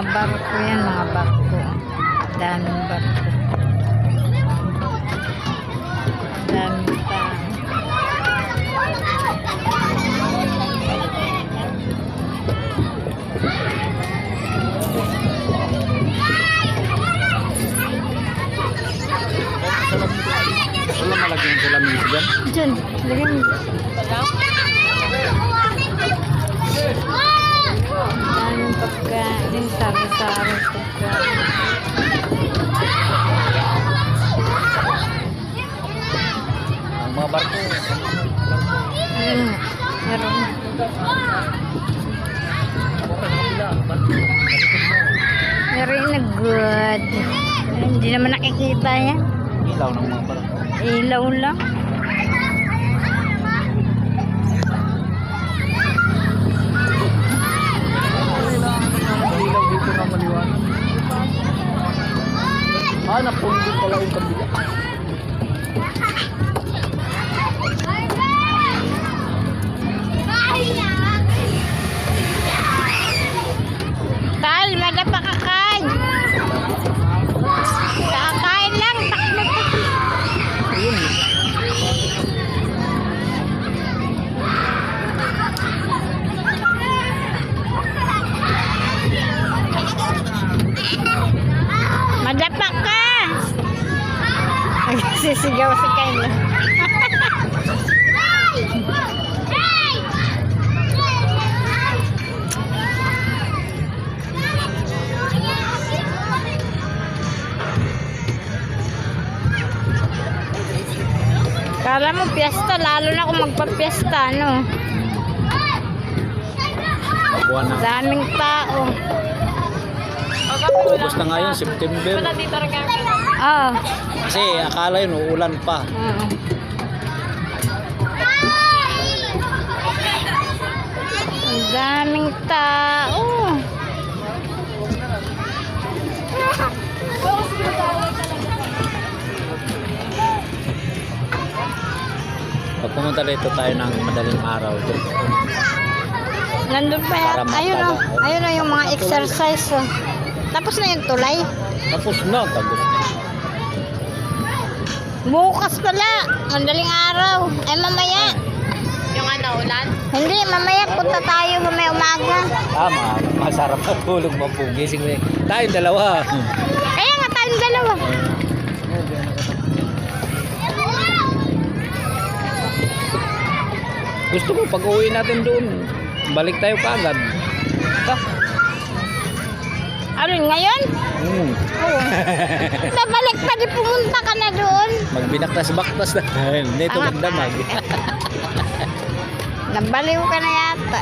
barko yan, mga barko. Daming barko. Daming. Wala malagyan dyan. Lagyan mo. Meron. Very na good. Hindi naman nakikita yan. Ilaw ng mga barko. Ilaw lang. Madapa ka. Nagsisigaw si Kayla. Kala mo piyesta, lalo na kung magpa-piyesta, no? Daming tao. Ubus na ngayon, September. Oh. Kasi akala yun, uulan pa. Oo. Ang daming tao. Pag pumunta dito tayo ng madaling araw. Nandun pa yan. Ayun oh. mataba. Ayun oh yung mga exercise oh. Tapos na yung tulay. Tapos na, tapos na. Bukas pala. Mandaling araw. Ay mamaya. Yung ano, ulan? Hindi, mamaya punta tayo mamaya umaga. Tama, masarap na tulog mapugising. Tayo dalawa. Kaya nga tayong dalawa. Gusto ko pag uwi natin doon, balik tayo kaagad. Ano ngayon? Hmm. Oo. Babalik pa di pumunta ka na doon. Magbinaktas-baktas na. Dito Ah. magdamag. Nabaliw ka na yata.